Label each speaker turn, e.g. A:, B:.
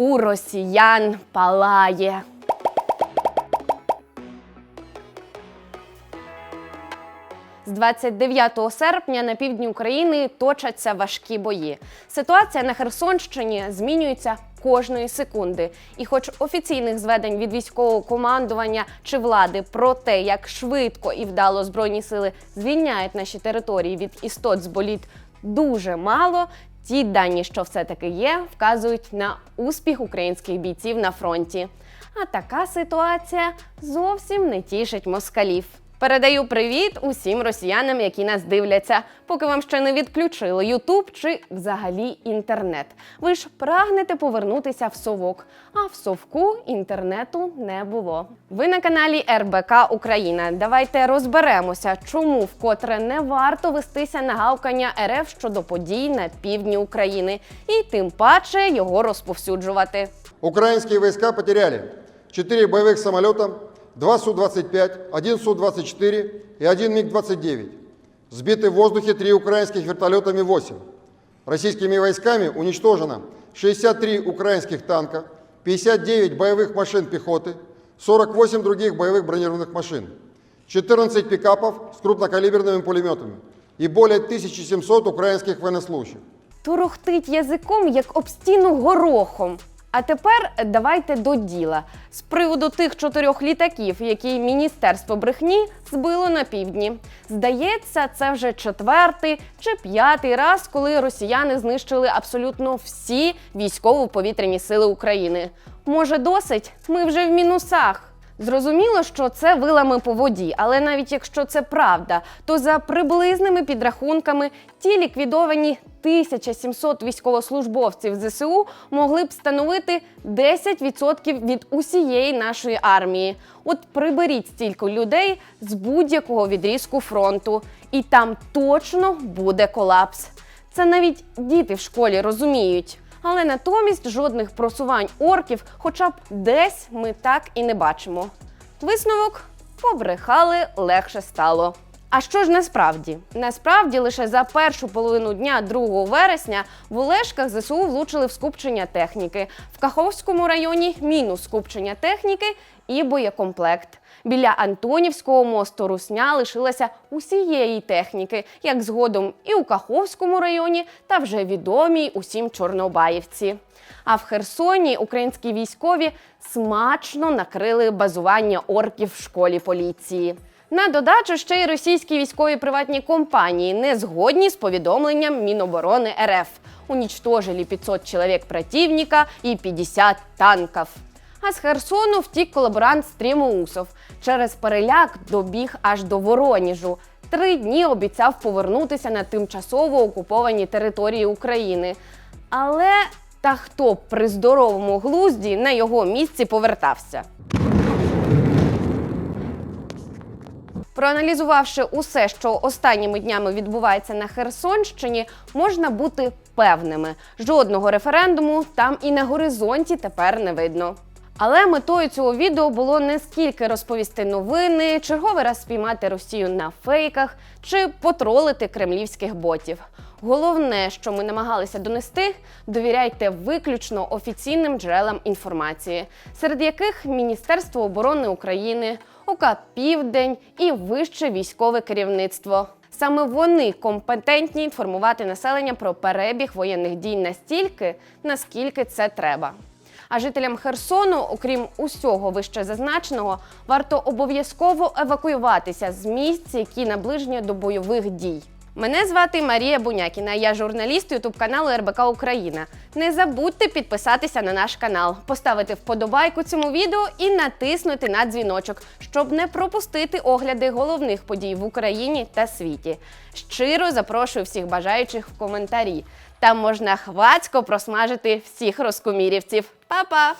A: у росіян палає. З 29 серпня на півдні України точаться важкі бої. Ситуація на Херсонщині змінюється кожної секунди. І, хоч офіційних зведень від військового командування чи влади про те, як швидко і вдало збройні сили звільняють наші території від істот з боліт, дуже мало. Ті дані, що все-таки є, вказують на успіх українських бійців на фронті. А така ситуація зовсім не тішить москалів. Передаю привіт усім росіянам, які нас дивляться, поки вам ще не відключили Ютуб чи взагалі інтернет. Ви ж прагнете повернутися в совок, а в совку інтернету не було. Ви на каналі РБК Україна. Давайте розберемося, чому вкотре не варто вестися на гавкання РФ щодо подій на півдні України, і тим паче його розповсюджувати.
B: Украинские войска потеряли 4 боевых самолета, 2 Су-25, 1 Су-24 и 1 МиГ-29. Сбиты в воздухе 3 украинских вертолета Ми-8. Российскими войсками уничтожено 63 украинских танка, 59 боевых машин пехоты, 48 других боевых бронированных машин, 14 пикапов с крупнокалиберными пулеметами и более 1700 украинских военнослужащих.
A: Турухтить язиком, як об стіну горохом. А тепер давайте до діла з приводу тих чотирьох літаків, які міністерство брехні збило на півдні. Здається, це вже четвертий чи п'ятий раз, коли росіяни знищили абсолютно всі військово-повітряні сили України. Може, досить? Ми вже в мінусах. Зрозуміло, що це вилами по воді, але навіть якщо це правда, то за приблизними підрахунками ті ліквідовані 1700 військовослужбовців ЗСУ могли б становити 10% від усієї нашої армії. От приберіть стільки людей з будь-якого відрізку фронту, і там точно буде колапс. Це навіть діти в школі розуміють. Але натомість жодних просувань орків, хоча б десь ми так і не бачимо. Висновок побрехали легше стало. А що ж насправді? Насправді лише за першу половину дня 2 вересня в Олешках ЗСУ влучили в скупчення техніки. В Каховському районі мінус скупчення техніки і боєкомплект. Біля Антонівського мосту Русня лишилася усієї техніки, як згодом і у Каховському районі, та вже відомій усім Чорнобаївці. А в Херсоні українські військові смачно накрили базування орків в школі поліції. На додачу ще й російські військові приватні компанії не згодні з повідомленням Міноборони РФ. Унічтожили 500 чоловік противника і 50 танків. А з Херсону втік колаборант Стрімоусов. Через переляк добіг аж до Вороніжу. Три дні обіцяв повернутися на тимчасово окуповані території України. Але та хто при здоровому глузді на його місці повертався? Проаналізувавши усе, що останніми днями відбувається на Херсонщині, можна бути певними: жодного референдуму там і на горизонті тепер не видно. Але метою цього відео було не скільки розповісти новини, черговий раз спіймати Росію на фейках чи потролити кремлівських ботів. Головне, що ми намагалися донести, довіряйте виключно офіційним джерелам інформації, серед яких Міністерство оборони України, ОК Південь і вище військове керівництво. Саме вони компетентні інформувати населення про перебіг воєнних дій настільки, наскільки це треба. А жителям Херсону, окрім усього вище зазначеного, варто обов'язково евакуюватися з місць, які наближені до бойових дій. Мене звати Марія Бунякіна. Я журналіст Ютуб каналу РБК Україна. Не забудьте підписатися на наш канал, поставити вподобайку цьому відео і натиснути на дзвіночок, щоб не пропустити огляди головних подій в Україні та світі. Щиро запрошую всіх бажаючих в коментарі. Там можна хвацько просмажити всіх розкумірівців. Па-па!